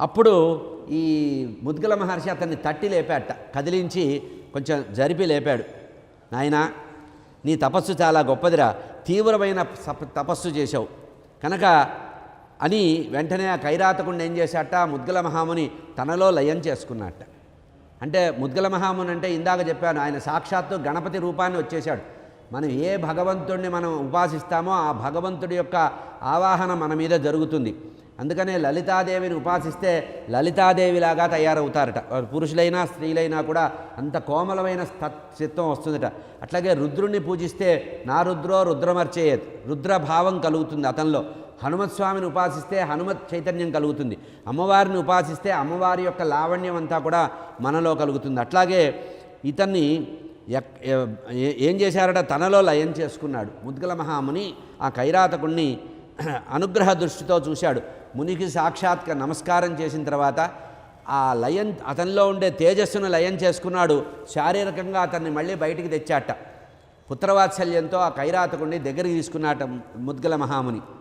అప్పుడు ఈ ముద్గల మహర్షి అతన్ని తట్టి లేపాట కదిలించి కొంచెం జరిపి లేపాడు. నాయనా నీ తపస్సు చాలా గొప్పదిరా తీవ్రమైన తపస్సు చేశావు. కనుక అని వెంటనే ఆ కైరాతకుండా ఏం చేశాట ముద్గల మహాముని తనలో లయం చేసుకున్నట్ట అంటే ముద్గల మహాముని అంటే ఇందాక చెప్పాను ఆయన సాక్షాత్తు గణపతి రూపాన్ని వచ్చేశాడు. మనం ఏ భగవంతుడిని మనం ఉపాసిస్తామో ఆ భగవంతుడి యొక్క ఆవాహన మన మీద జరుగుతుంది. అందుకనే లలితాదేవిని ఉపాసిస్తే లలితాదేవిలాగా తయారవుతారట. పురుషులైనా స్త్రీలైనా కూడా అంత కోమలమైన స్థ- చిత్తం వస్తుందట. అట్లాగే రుద్రుణ్ణి పూజిస్తే నా రుద్రో రుద్రమర్చేయత్. రుద్రభావం కలుగుతుంది అతనిలో. హనుమత్ స్వామిని ఉపాసిస్తే హనుమత్ చైతన్యం కలుగుతుంది. అమ్మవారిని ఉపాసిస్తే అమ్మవారి యొక్క లావణ్యం అంతా కూడా మనలో కలుగుతుంది. అట్లాగే ఇతన్ని ఎక్- ఏం చేశారట? తనలో లయం చేసుకున్నాడు. ముద్గల మహాముని ఆ కైరాతకుణ్ణి అనుగ్రహ దృష్టితో చూశాడు. మునికి సాక్షాత్గా నమస్కారం చేసిన తర్వాత ఆ లయం అతనిలో ఉండే తేజస్సును లయం చేసుకున్నాడు. శారీరకంగా అతన్ని మళ్ళీ బయటికి తెచ్చాట. పుత్రవాత్సల్యంతో ఆ కైరాతకుణ్ణి దగ్గరికి తీసుకున్నాట ముద్గల మహాముని.